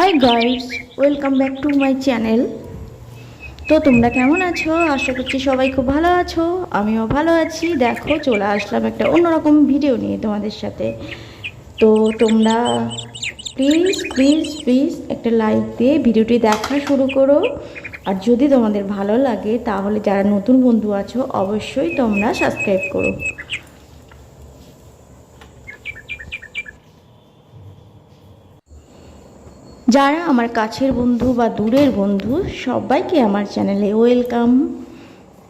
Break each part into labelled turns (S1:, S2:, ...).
S1: Hi guys welcome back to my channel তো তোমরা কেমন আছো? আশা করছি সবাই খুব ভালো আছো, আমিও ভালো আছি। দেখো, চলে আসলাম একটা অন্যরকম ভিডিও নিয়ে তোমাদের সাথে। তো তোমরা প্লিজ প্লিজ প্লিজ একটা লাইক দিয়ে ভিডিওটি দেখা শুরু করো। আর যদি তোমাদের ভালো লাগে, তাহলে যারা নতুন বন্ধু আছো, অবশ্যই তোমরা সাবস্ক্রাইব করো। যারা আমার কাছের বন্ধু বা দূরের বন্ধু, সবাইকে আমার চ্যানেলে ওয়েলকাম।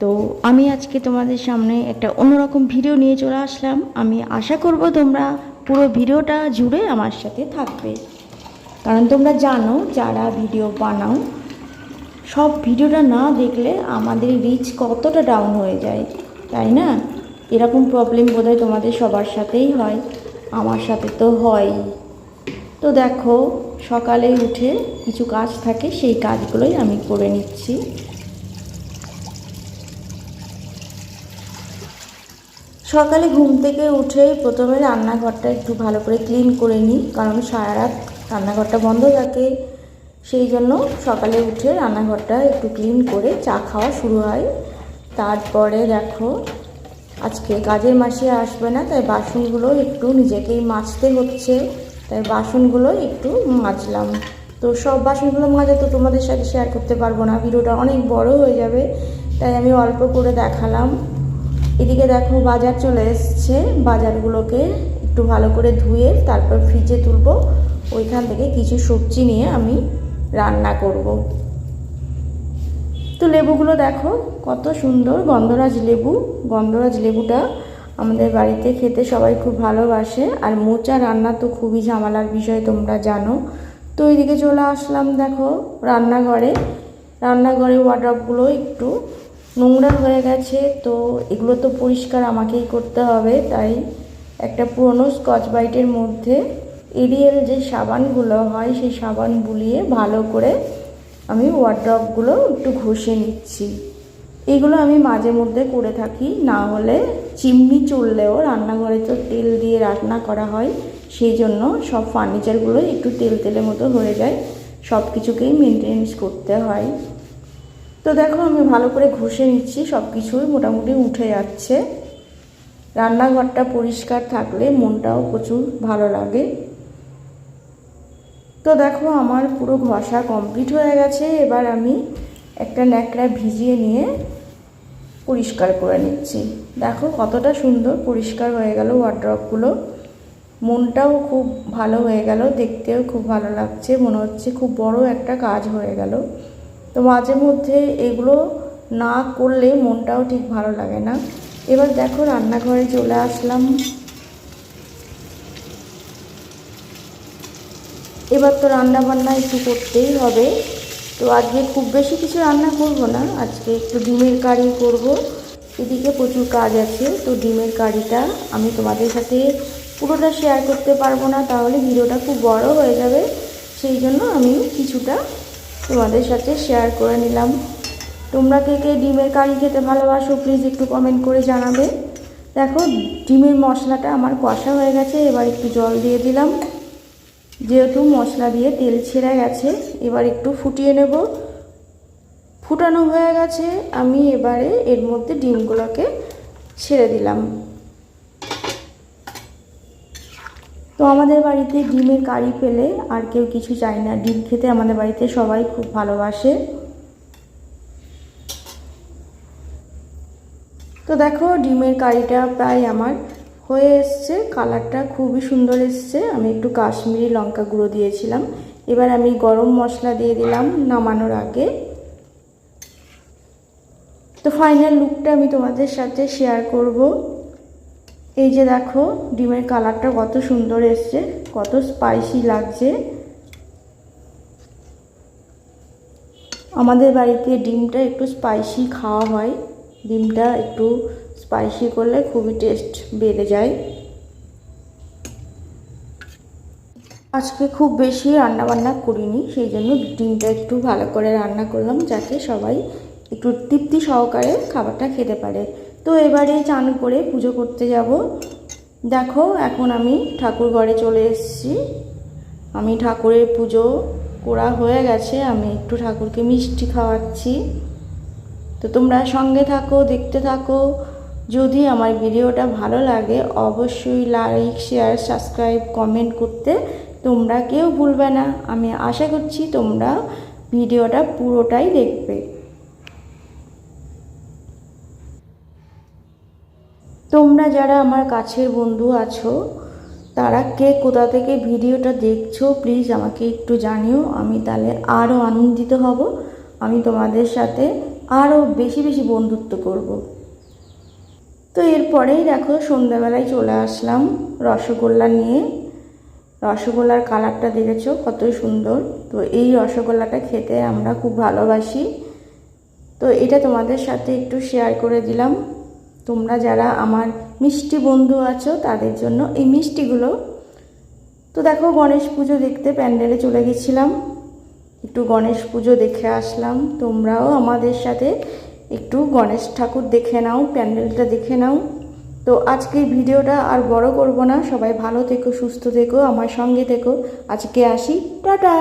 S1: তো আমি আজকে তোমাদের সামনে একটা অন্যরকম ভিডিও নিয়ে চলে আসলাম। আমি আশা করব তোমরা পুরো ভিডিওটা জুড়ে আমার সাথে থাকবে। কারণ তোমরা জানো, যারা ভিডিও বানাও, সব ভিডিওটা না দেখলে আমাদের রিচ কতটা ডাউন হয়ে যায়, তাই না? এরকম প্রবলেম বোধহয় তোমাদের সবার সাথেই হয়, আমার সাথে তো হয় তো দেখো সকালে উঠে কিছু কাজ থাকে, সেই কাজগুলোই আমি করে নিচ্ছি। সকালে ঘুম থেকে উঠে প্রথমে রান্নাঘরটা একটু ভালো করে ক্লিন করে নিই, কারণ সারা রাত রান্নাঘরটা বন্ধ থাকে। সেই জন্য সকালে উঠে রান্নাঘরটা একটু ক্লিন করে চা খাওয়া শুরু হয়। তারপরে দেখো, আজকে কাজের মাসে আসবে না, তাই বাসনগুলো একটু নিজেকেই মাজতে হচ্ছে। তাই বাসনগুলো একটু মাজলাম। তো সব বাসনগুলো মাজা তো তোমাদের সাথে শেয়ার করতে পারব না, ভিডিওটা অনেক বড় হয়ে যাবে, তাই আমি অল্প করে দেখালাম। এদিকে দেখো বাজার চলে এসছে, বাজারগুলোকে একটু ভালো করে ধুয়ে তারপর ফ্রিজে তুলবো। ওইখান থেকে কিছু সবজি নিয়ে আমি রান্না করব। তো লেবুগুলো দেখো, কত সুন্দর গন্ধরাজ লেবু, গন্ধরাজ লেবুটা আমাদের বাড়িতে খেতে সবাই খুব ভালোবাসে, আর মোচা রান্না তো খুবই ঝামেলার বিষয়, তোমরা জানো। তো ওইদিকে চলে আসলাম, দেখো, রান্নাঘরে। রান্নাঘরে ওয়ার্ড্রপগুলো একটু নোংরা হয়ে গেছে, তো এগুলো তো পরিষ্কার আমাকেই করতে হবে। তাই একটা পুরনো স্কচ বাইটের মধ্যে এরিয়েল যে সাবানগুলো হয়, সেই সাবান বুলিয়ে ভালো করে আমি ওয়ার্ড্রপগুলো একটু ঘষে নিচ্ছি। এগুলো আমি মাঝে মধ্যে করে থাকি, না হলে চিমনি চললেও রান্নাঘরে তো তেল দিয়ে রান্না করা হয়, সেই জন্য সব ফার্নিচারগুলো একটু তেল তেলের মতো হয়ে যায়, সব কিছুকেই মেনটেনেন্স করতে হয়। তো দেখো আমি ভালো করে ঘষে নিচ্ছি, সব কিছুই মোটামুটি উঠে যাচ্ছে। রান্নাঘরটা পরিষ্কার থাকলে মনটাও প্রচুর ভালো লাগে। তো দেখো আমার পুরো ঘষা কমপ্লিট হয়ে গেছে, এবার আমি একটা ন্যাকড়া ভিজিয়ে নিয়ে পরিষ্কার করে নিচ্ছি। দেখো কতটা সুন্দর পরিষ্কার হয়ে গেল ওয়ার্ড্রপগুলো মনটাও খুব ভালো হয়ে গেল, দেখতেও খুব ভালো লাগছে, মনে হচ্ছে খুব বড় একটা কাজ হয়ে গেল। তো মাঝে মধ্যে এগুলো না করলে মনটাও ঠিক ভালো লাগে না। এবার দেখো রান্নাঘরে চলে আসলাম। এবার তো রান্না বান্না একটু করতেই হবে। তো আজকে খুব বেশি কিছু রান্না করব না, আজকে একটু ডিমের কারি করব। এদিকে প্রচুর কাজ আছে, তো ডিমের কারিটা আমি তোমাদের সাথে পুরোটা শেয়ার করতে পারব না, তাহলে ভিডিওটা খুব বড় হয়ে যাবে। সেই জন্য আমি কিছুটা তোমাদের সাথে শেয়ার করে নিলাম। তোমরা কে কে ডিমের কারি খেতে ভালোবাসো প্লিজ একটু কমেন্ট করে জানাবে। দেখো, ডিমের মশলাটা আমার কষা হয়ে গেছে, এবার একটু জল দিয়ে দিলাম। যেহেতু মশলা দিয়ে তেল ছেড়ে গেছে, এবার একটু ফুটিয়ে নেব। ফুটানো হয়ে গেছে, আমি এবারে এর মধ্যে ডিমগুলোকে ছেড়ে দিলাম। তো আমাদের বাড়িতে ডিমের কারি পেলে আর কেউ কিছু চায় না। ডিম খেতে আমাদের বাড়িতে সবাই খুব ভালোবাসে। তো দেখো, ডিমের কারিটা প্রায় আমার হয়ে এসছে কালারটা খুবই সুন্দর এসছে। আমি একটু কাশ্মীরি লঙ্কা গুঁড়ো দিয়েছিলাম। এবার আমি গরম মশলা দিয়ে দিলাম নামানোর আগে। তো ফাইনাল লুকটা আমি তোমাদের সাথে শেয়ার করব। এই যে দেখো, ডিমের কালারটা কত সুন্দর এসছে, কত স্পাইসি লাগছে। আমাদের বাড়িতে ডিমটা একটু স্পাইসি খাওয়া হয়। ডিমটা একটু স্পাইসি করলে খুবই টেস্ট বেড়ে যায়। আজকে খুব বেশি রান্না বান্না করিনি, সেই জন্য ডিমটা একটু ভালো করে রান্না করলাম যাতে সবাই একটু তৃপ্তি সহকারে খাবারটা খেতে পারে। তো এবারে চান করে পুজো করতে যাব। দেখো, এখন আমি ঠাকুর ঘরে চলে এসেছি। আমি ঠাকুরের পুজো করা হয়ে গেছে, আমি একটু ঠাকুরকে মিষ্টি খাওয়াচ্ছি। তো তোমরা সঙ্গে থাকো, দেখতে থাকো। যদি আমার ভিডিওটা ভালো লাগে, অবশ্যই লাইক শেয়ার সাবস্ক্রাইব কমেন্ট করতে তোমরা কেউ ভুলবে না। আমি আশা করছি তোমরা ভিডিওটা পুরোটাই দেখবে। তোমরা যারা আমার কাছের বন্ধু আছো, তারা কে, কোথা থেকে ভিডিওটা দেখছ প্লিজ আমাকে একটু জানিও। আমি তাহলে আরও আনন্দিত হব। আমি তোমাদের সাথে আরও বেশি বেশি বন্ধুত্ব করব। তো এরপরেই দেখো সন্ধ্যাবেলায় চলে আসলাম রসগোল্লা নিয়ে। রসগোল্লার কালারটা দেখেছ? কত সুন্দর। তো এই রসগোল্লাটা খেতে আমরা খুব ভালোবাসি। তো এটা তোমাদের সাথে একটু শেয়ার করে দিলাম। তোমরা যারা আমার মিষ্টি বন্ধু আছো, তাদের জন্য এই মিষ্টিগুলো। তো দেখো গণেশ পুজো দেখতে প্যান্ডেলে চলে গেছিলাম। একটু গণেশ পুজো দেখে আসলাম। তোমরাও আমাদের সাথে একটু গণেশ ঠাকুর দেখে নাও, প্যান্ডেলটা দেখে নাও। তো আজকে ভিডিওটা আর বড় করব না। সবাই ভালো থেকো, সুস্থ থেকো, আমার সঙ্গে থেকো। আজকে আসি। টাটা!